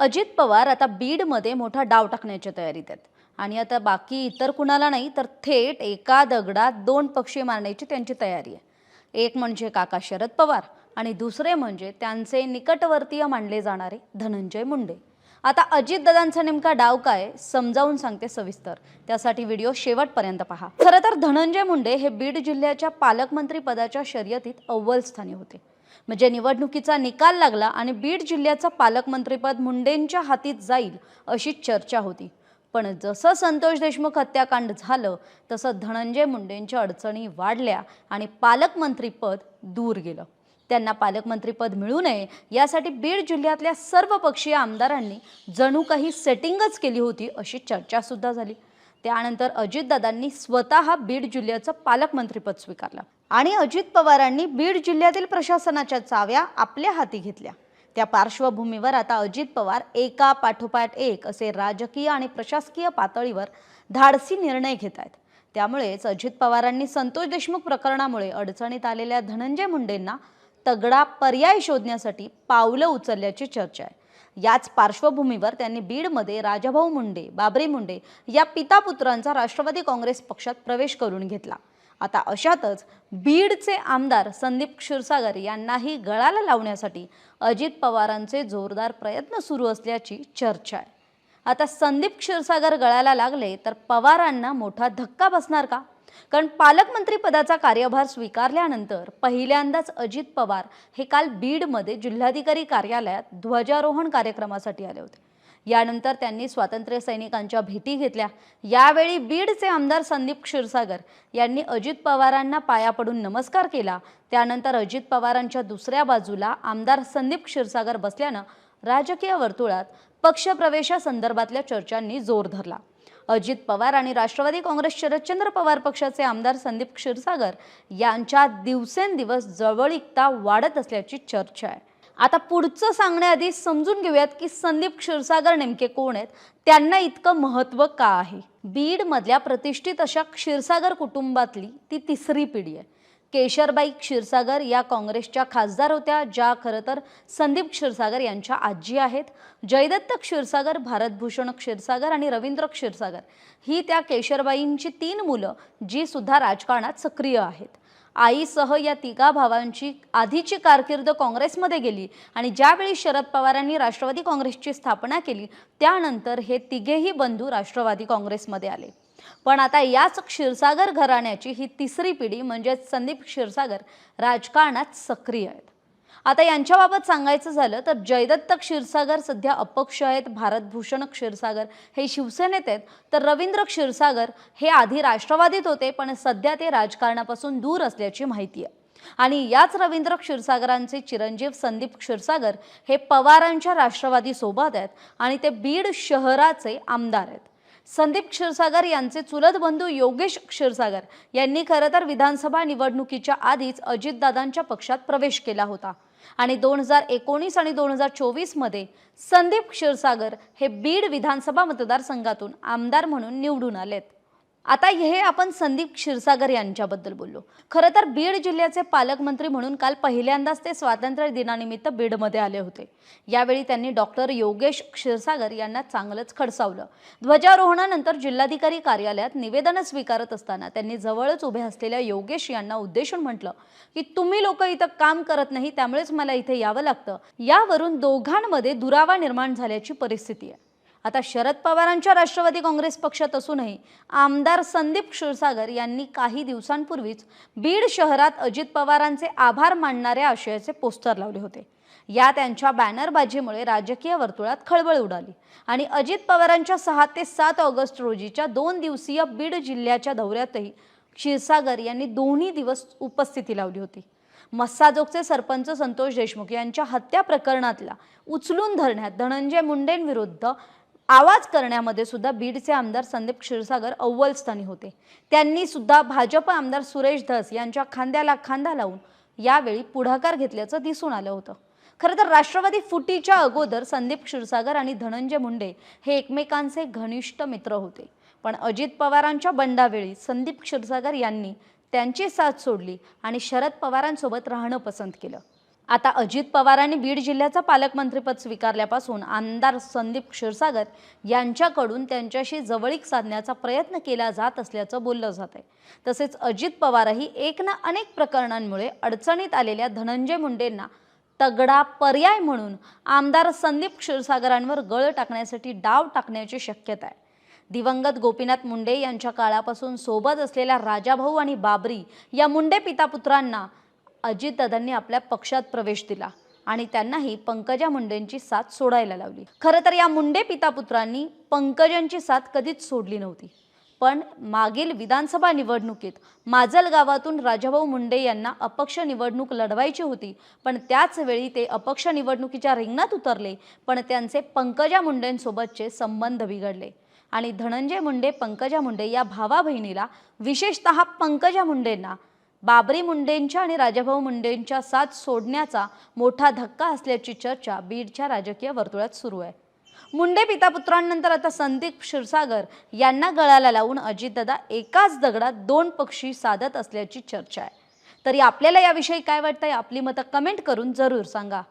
अजित पवार आता बीडमध्ये मोठा डाव टाकण्याच्या तयारीत आहेत. आणि आता बाकी इतर कुणाला नाही तर थेट एका दगडात दोन पक्षी मारण्याची त्यांची तयारी आहे. एक म्हणजे काका शरद पवार आणि दुसरे म्हणजे त्यांचे निकटवर्तीय मानले जाणारे धनंजय मुंडे. आता अजितदादांचा नेमका डाव काय समजावून सांगते सविस्तर. त्यासाठी व्हिडिओ शेवटपर्यंत पहा. खरं तर धनंजय मुंडे हे बीड जिल्ह्याच्या पालकमंत्री पदाच्या शर्यतीत अव्वल स्थानी होते. म्हणजे निवडणुकीचा निकाल लागला आणि बीड जिल्ह्याचं पालकमंत्रीपद मुंडेंच्या हातीत जाईल अशी चर्चा होती. पण जसं संतोष देशमुख हत्याकांड झालं तसं धनंजय मुंडेंच्या अडचणी वाढल्या आणि पालकमंत्रीपद दूर गेलं. त्यांना पालकमंत्रीपद मिळू नये यासाठी बीड जिल्ह्यातल्या सर्व पक्षीय आमदारांनी जणू काही सेटिंगच केली होती अशी चर्चासुद्धा झाली. त्यानंतर अजितदादांनी स्वतः बीड जिल्ह्याचं पालकमंत्रीपद स्वीकारलं. आणि अजित पवारांनी बीड जिल्ह्यातील प्रशासनाच्या चाव्या आपल्या हाती घेतल्या. त्या पार्श्वभूमीवर आता अजित पवार एका पाठोपाठ एक असे राजकीय आणि प्रशासकीय पातळीवर धाडसी निर्णय घेत आहेत. त्यामुळेच अजित पवारांनी संतोष देशमुख प्रकरणामुळे अडचणीत आलेल्या धनंजय मुंडेंना तगडा पर्याय शोधण्यासाठी पावलं उचलल्याची चर्चा आहे. याच पार्श्वभूमीवर त्यांनी बीडमध्ये राजाभाऊ मुंडे बाबरी मुंडे या पिता पुत्रांचा राष्ट्रवादी काँग्रेस पक्षात प्रवेश करून घेतला. आता अशातच बीडचे आमदार संदीप क्षीरसागर यांनाही गळाला लावण्यासाठी अजित पवारांचे जोरदार प्रयत्न सुरू असल्याची चर्चा आहे. आता संदीप क्षीरसागर गळायला लागले तर पवारांना मोठा धक्का बसणार का? कारण पालकमंत्री पदाचा कार्यभार स्वीकारल्यानंतर पहिल्यांदाच अजित पवार हे काल बीडमध्ये जिल्हाधिकारी कार्यालयात ध्वजारोहण कार्यक्रमासाठी आले होते. यानंतर त्यांनी स्वातंत्र्य सैनिकांच्या भेटी घेतल्या. यावेळी बीडचे आमदार संदीप क्षीरसागर यांनी अजित पवारांना पाया पडून नमस्कार केला. त्यानंतर अजित पवारांच्या दुसऱ्या बाजूला आमदार संदीप क्षीरसागर बसल्यानं राजकीय वर्तुळात पक्षप्रवेशासंदर्भातल्या चर्चांनी जोर धरला. अजित पवार आणि राष्ट्रवादी काँग्रेस शरदचंद्र पवार पक्षाचे आमदार संदीप क्षीरसागर यांच्या दिवसेंदिवस जवळीकता वाढत असल्याची चर्चा आहे. आता पुढचं सांगण्याआधी समजून घेऊयात की संदीप क्षीरसागर नेमके कोण आहेत? त्यांना इतकं महत्त्व का आहे? बीडमधल्या प्रतिष्ठित अशा क्षीरसागर कुटुंबातली ती तिसरी पिढी आहे. केशरबाई क्षीरसागर या काँग्रेसच्या खासदार होत्या ज्या खरं तर संदीप क्षीरसागर यांच्या आजी आहेत. जयदत्त क्षीरसागर भारतभूषण क्षीरसागर आणि रवींद्र क्षीरसागर ही त्या केशरबाईंची तीन मुलं जी सुद्धा राजकारणात सक्रिय आहेत. आईसह या तिघा भावांची आधीची कारकीर्द काँग्रेसमध्ये गेली आणि ज्यावेळी शरद पवारांनी राष्ट्रवादी काँग्रेसची स्थापना केली त्यानंतर हे तिघेही बंधू राष्ट्रवादी काँग्रेसमध्ये आले. पण आता याच क्षीरसागर घराण्याची ही तिसरी पिढी म्हणजेच संदीप क्षीरसागर राजकारणात सक्रिय आहेत. आता यांच्याबाबत सांगायचं झालं तर जयदत्त क्षीरसागर सध्या अपक्ष आहेत भारतभूषण क्षीरसागर हे शिवसेनेत आहेत तर रवींद्र क्षीरसागर हे आधी राष्ट्रवादीत होते पण सध्या ते राजकारणापासून दूर असल्याची माहिती आहे. आणि याच रवींद्र क्षीरसागरांचे चिरंजीव संदीप क्षीरसागर हे पवारांच्या राष्ट्रवादी सोबत आहेत आणि ते बीड शहराचे आमदार आहेत. संदीप क्षीरसागर यांचे चुलत बंधू योगेश क्षीरसागर यांनी खरं तर विधानसभा निवडणुकीच्या आधीच अजितदादांच्या पक्षात प्रवेश केला होता. आणि दोन हजार एकोणीस आणि दोन हजार चोवीसमध्ये संदीप क्षीरसागर हे बीड विधानसभा मतदारसंघातून आमदार म्हणून निवडून आलेत. आता हे आपण संदीप क्षीरसागर यांच्याबद्दल बोललो. खरं तर बीड जिल्ह्याचे पालकमंत्री म्हणून काल पहिल्यांदाच ते स्वातंत्र्य दिनानिमित्त बीडमध्ये आले होते. यावेळी त्यांनी डॉक्टर योगेश क्षीरसागर यांना चांगलंच खडसावलं. ध्वजारोहणानंतर जिल्हाधिकारी कार्यालयात निवेदन स्वीकारत असताना त्यांनी जवळच उभे असलेल्या योगेश यांना उद्देशून म्हटलं की तुम्ही लोक इथं काम करत नाही त्यामुळेच मला इथे यावं लागतं. यावरून दोघांमध्ये दुरावा निर्माण झाल्याची परिस्थिती आहे. आता शरद पवारांच्या राष्ट्रवादी काँग्रेस पक्षात असूनही आमदार संदीप क्षीरसागर यांनी काही दिवसांपूर्वीच बीड शहरात अजित पवारांचे आभार मानणाऱ्या आशयाचे पोस्टर लावले होते. या त्यांच्या बॅनरबाजीमुळे राजकीय वर्तुळात खळबळ उडाली आणि अजित पवारांच्या सहा ते सात ऑगस्ट रोजीच्या दोन दिवसीय बीड जिल्ह्याच्या दौऱ्यातही क्षीरसागर यांनी दोन्ही दिवस उपस्थिती लावली होती. मस्साजोगचे सरपंच संतोष देशमुख यांच्या हत्या प्रकरणातला उचलून धरण्यात धनंजय मुंडेंविरुद्ध आवाज करण्यामध्ये सुद्धा बीडचे आमदार संदीप क्षीरसागर अव्वलस्थानी होते. त्यांनी सुद्धा भाजप आमदार सुरेश धस यांच्या खांद्याला खांदा लावून यावेळी पुढाकार घेतल्याचं दिसून आलं होतं. खरं तर राष्ट्रवादी फुटीच्या अगोदर संदीप क्षीरसागर आणि धनंजय मुंडे हे एकमेकांचे घनिष्ठ मित्र होते. पण अजित पवारांच्या बंडावेळी संदीप क्षीरसागर यांनी त्यांची साथ सोडली आणि शरद पवारांसोबत राहणं पसंत केलं. आता अजित पवारांनी बीड जिल्ह्याचं पालकमंत्रीपद स्वीकारल्यापासून आमदार संदीप क्षीरसागर यांच्याकडून त्यांच्याशी जवळीक साधण्याचा प्रयत्न केला जात असल्याचं बोललं जात आहे. तसेच अजित पवारही एक ना अनेक प्रकरणांमुळे अडचणीत आलेल्या धनंजय मुंडेंना तगडा पर्याय म्हणून आमदार संदीप क्षीरसागरांवर गळ टाकण्यासाठी डाव टाकण्याची शक्यता आहे. दिवंगत गोपीनाथ मुंडे यांच्या काळापासून सोबत असलेल्या राजाभाऊ आणि बाबरी या मुंडे पितापुत्रांना अजितदादांनी आपल्या पक्षात प्रवेश दिला आणि त्यांनाही पंकजा मुंडेंची साथ सोडायला लावली. खरं तर या मुंडे पितापुत्रांनी पंकजांची साथ कधीच सोडली नव्हती. पण मागील विधानसभा निवडणुकीत माजल गावातून राजाभाऊ मुंडे यांना अपक्ष निवडणूक लढवायची होती पण त्याच वेळी ते अपक्ष निवडणुकीच्या रिंगणात उतरले पण त्यांचे पंकजा मुंडेंसोबतचे संबंध बिघडले. आणि धनंजय मुंडे पंकजा मुंडे या भावा बहिणीला विशेषतः पंकजा मुंडेंना बाबरी मुंडेंच्या आणि राजाभाऊ मुंडेंच्या साथ सोडण्याचा मोठा धक्का असल्याची चर्चा बीडच्या राजकीय वर्तुळात सुरू आहे. मुंडे पितापुत्रांनंतर आता संदीप क्षीरसागर यांना गळाला लावून अजितदादा एकाच दगडात दोन पक्षी साधत असल्याची चर्चा आहे. तरी आपल्याला याविषयी काय वाटतंय? आपली मतं कमेंट करून जरूर सांगा.